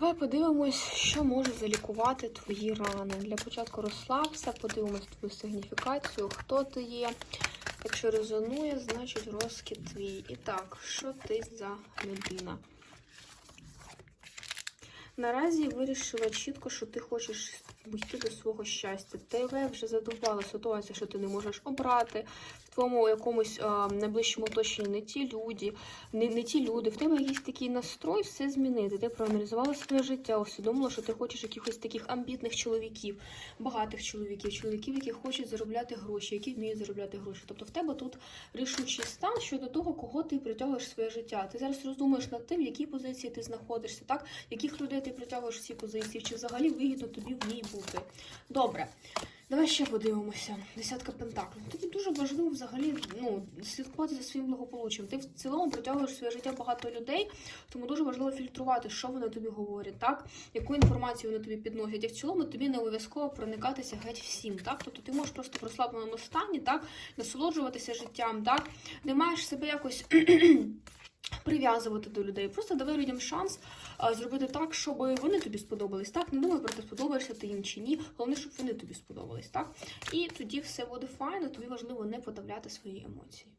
Давай подивимось, що може залікувати твої рани. Для початку розслабся, подивимось твою сигніфікацію, хто ти є. Якщо резонує, значить розкид твій. І так, що ти за людина? Наразі вирішила чітко, що ти хочеш йти до свого щастя. Тебе вже задовбала ситуація, що ти не можеш обрати в твоєму якомусь а, найближчому оточенні не ті люди, не, не ті люди. В тебе якийсь такий настрой все змінити. Ти проаналізувала своє життя, усвідомила, що ти хочеш якихось таких амбітних чоловіків, багатих чоловіків, чоловіків, які хочуть заробляти гроші, які вміють заробляти гроші. Тобто в тебе тут рішучий стан щодо того, кого ти притягуєш своє життя. Ти зараз роздумуєш над тим, в якій позиції ти знаходишся, так яких людей ти притягуєш в цій позиції, чи взагалі вигідно тобі в ній бути. Добре. Давай ще подивимося. Десятка пентаклів. Тобі дуже важливо взагалі ну, слідкувати за своїм благополуччям. Ти в цілому притягуєш своє життя багато людей, тому дуже важливо фільтрувати, що вони тобі говорять, так? Яку інформацію вони тобі підносять. І в цілому тобі не обов'язково проникатися геть всім. Так? Тобто ти можеш просто в розслабленому стані, так, насолоджуватися життям, так? Не маєш себе якось. Прив'язувати до людей. Просто давай людям шанс зробити так, щоб вони тобі сподобались. Так, не думай про те, сподобаєшся ти їм чи ні. Головне, щоб вони тобі сподобались. Так? І тоді все буде файно, тобі важливо не подавляти свої емоції.